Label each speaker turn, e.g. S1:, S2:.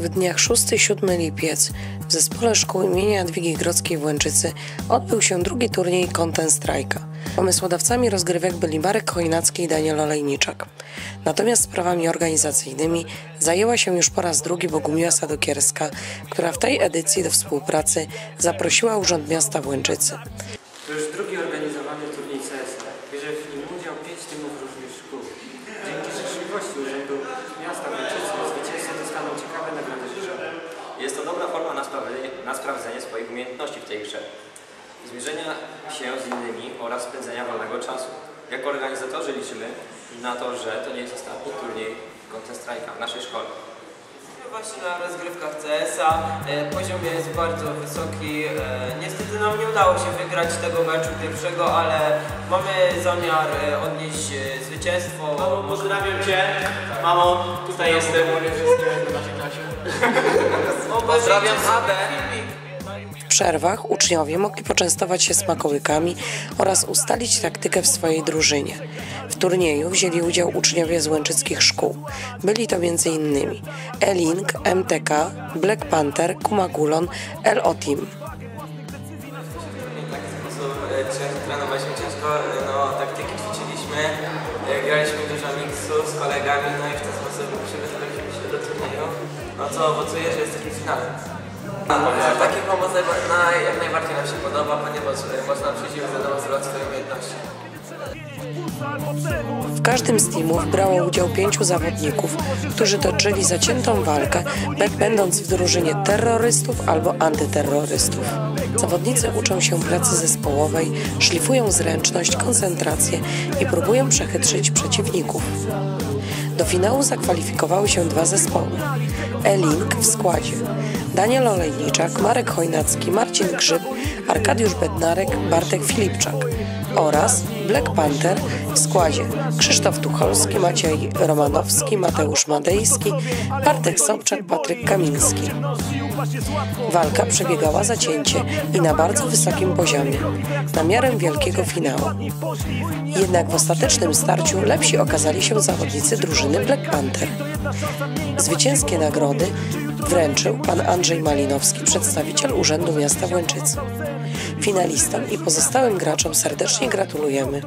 S1: W dniach 6-7 lipiec w zespole szkół imienia Jadwigi Grodzkiej w Łęczycy odbył się drugi turniej Content Strajka. Pomysłodawcami rozgrywek byli Marek Chojnacki i Daniel Olejniczak. Natomiast sprawami organizacyjnymi zajęła się już po raz drugi Bogumiła Sadokierska, która w tej edycji do współpracy zaprosiła Urząd Miasta w Łęczycy.
S2: To już drugi organizowany turniej CSD. Bierze w nim udział pięć różnych szkół. Dzięki życzliwości Urzędu Miasta Wojczycy zwycięzcy dostaną ciekawe nagrody rzeczowe.
S3: Jest to forma na, sprawdzenie swoich umiejętności w tej grze, zmierzenia się z innymi oraz spędzenia wolnego czasu. Jako organizatorzy liczymy na to, że to nie jest ostatni turniej Contest Strike'a w naszej szkole.
S4: Właśnie na rozgrywkach CS-a e, poziom jest bardzo wysoki. E, niestety nam nie udało się wygrać tego meczu pierwszego, ale mamy zamiar e, odnieść e, zwycięstwo.
S5: Pozdrawiam Cię, mamo, tutaj jestem.
S4: Pozdrawiam Abę.
S1: W przerwach uczniowie mogli poczęstować się smakołykami oraz ustalić taktykę w swojej drużynie. W turnieju wzięli udział uczniowie z łęczyckich szkół. Byli to m.in. E-Link, MTK, Black Panther, Kumagulon, LO Team.
S4: W taki sposób e, ciężko trenowaliśmy ciężko, e, no taktyki ćwiczyliśmy, e, graliśmy dużo miksu z kolegami, no i w ten No co owocuje, że jesteśmy w finale. E, Taki pomoc najba- na, jak najbardziej nam się podoba, ponieważ e, można przyjść i zademonstrować swoje umiejętności.
S1: W każdym z teamów brało udział pięciu zawodników, którzy toczyli zaciętą walkę, będąc w drużynie terrorystów albo antyterrorystów. Zawodnicy uczą się pracy zespołowej, szlifują zręczność, koncentrację i próbują przechytrzyć przeciwników. Do finału zakwalifikowały się dwa zespoły. E-Link w składzie Daniel Olejniczak, Marek Chojnacki, Marcin Grzyb, Arkadiusz Bednarek, Bartek Filipczak oraz Black Panther w składzie Krzysztof Tucholski, Maciej Romanowski, Mateusz Madejski, Bartek Sobczak, Patryk Kamiński. Walka przebiegała zacięcie i na bardzo wysokim poziomie, na miarę wielkiego finału. Jednak w ostatecznym starciu lepsi okazali się zawodnicy drużyny Black Panther. Zwycięskie nagrody wręczył pan Andrzej Malinowski, przedstawiciel Urzędu Miasta Łęczycy. Finalistom i pozostałym graczom serdecznie gratulujemy.